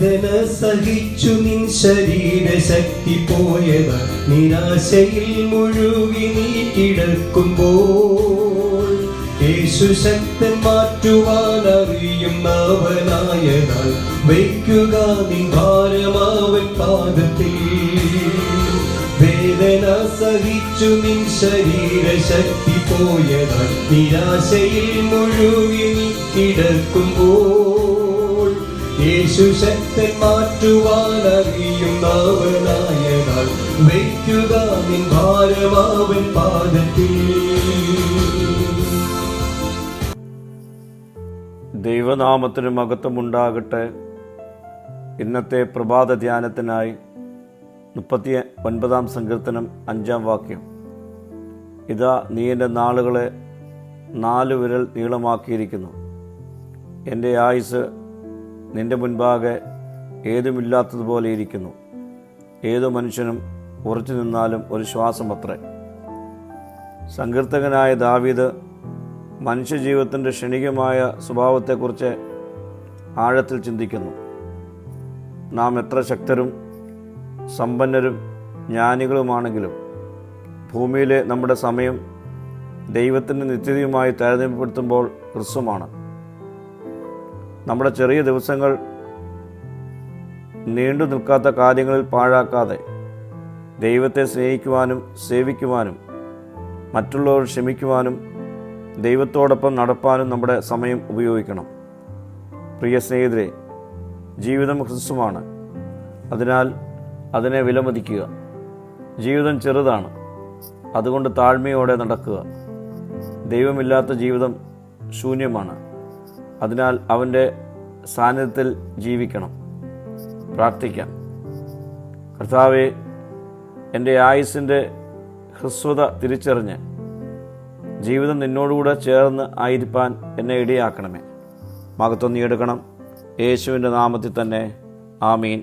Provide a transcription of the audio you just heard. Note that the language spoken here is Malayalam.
വേദന സഹിച്ചു നിൻ ശരീരശക്തി പോയത് നിരാശയിൽ മുഴുകി നീ കിടക്കുമ്പോൾ. യേശു ശക്തൻ മാറ്റുവാൻ അറിയുന്നവനായതാൽ വയ്ക്കുക നിൻ ഭാരമാവൻ പാദത്തിൽ. വേദന സഹിച്ചു നിൻ ശരീരശക്തി പോയതാൽ നിരാശയിൽ മുഴുകി നീ കിടക്കുമ്പോൾ. യേശു ശക്തൻ മാറ്റുവാൻ അറിയുന്നവനായതാൽ വയ്ക്കുക നിൻ ഭാരമാവൻ പാദത്തിൽ. ദൈവനാമത്തിന് മഹത്വമുണ്ടാകട്ടെ. ഇന്നത്തെ പ്രഭാത ധ്യാനത്തിനായി മുപ്പത്തി ഒൻപതാം സങ്കീർത്തനം അഞ്ചാം വാക്യം. ഇതാ നീ എന്റെ നാളുകളെ നാല് വിരൽ നീളമാക്കിയിരിക്കുന്നു. എന്റെ ആയുസ് നിന്റെ മുൻപാകെ ഏതുമില്ലാത്തതുപോലെ ഇരിക്കുന്നു. ഏതു മനുഷ്യനും ഉറച്ചു നിന്നാലും ഒരു ശ്വാസം ശ്വാസമത്രേ. സങ്കീർത്തകനായ ദാവീദ് മനുഷ്യജീവിതത്തിന്റെ ക്ഷണികമായ സ്വഭാവത്തെക്കുറിച്ച് ആഴത്തിൽ ചിന്തിക്കുന്നു. നാം എത്ര ശക്തരും സമ്പന്നരും ജ്ഞാനികളുമാണെങ്കിലും ഭൂമിയിലെ നമ്മുടെ സമയം ദൈവത്തിന്റെ നിത്യതയുമായി താരതമ്യപ്പെടുത്തുമ്പോൾ ഹ്രസ്വമാണ്. നമ്മുടെ ചെറിയ ദിവസങ്ങൾ നീണ്ടു നിൽക്കാത്ത കാര്യങ്ങളിൽ പാഴാക്കാതെ ദൈവത്തെ സ്നേഹിക്കുവാനും സേവിക്കുവാനും മറ്റുള്ളവർ ക്ഷമിക്കുവാനും ദൈവത്തോടൊപ്പം നടപ്പാനും നമ്മുടെ സമയം ഉപയോഗിക്കണം. പ്രിയ സ്നേഹിതരെ ജീവിതം ഹ്രസ്വമാണ്. അതിനാൽ അതിനെ വിലമതിക്കുക. ജീവിതം ചെറുതാണ്. അതുകൊണ്ട് താഴ്മയോടെ നടക്കുക. ദൈവമില്ലാത്ത ജീവിതം ശൂന്യമാണ്. അതിനാൽ അവന്റെ സാന്നിധ്യത്തിൽ ജീവിക്കണം. പ്രാർത്ഥിക്കാം. കർത്താവെ എന്റെ ആയുസിന്റെ ഹ്രസ്വത തിരിച്ചറിഞ്ഞ് ജീവിതം നിന്നോടുകൂടെ ചേർന്ന് ആയിരിക്കാൻ എന്നെ ഇടയാക്കണമേ. മകത്വം നീ എടുക്കണം. യേശുവിന്റെ നാമത്തിൽ തന്നെ. ആമീൻ.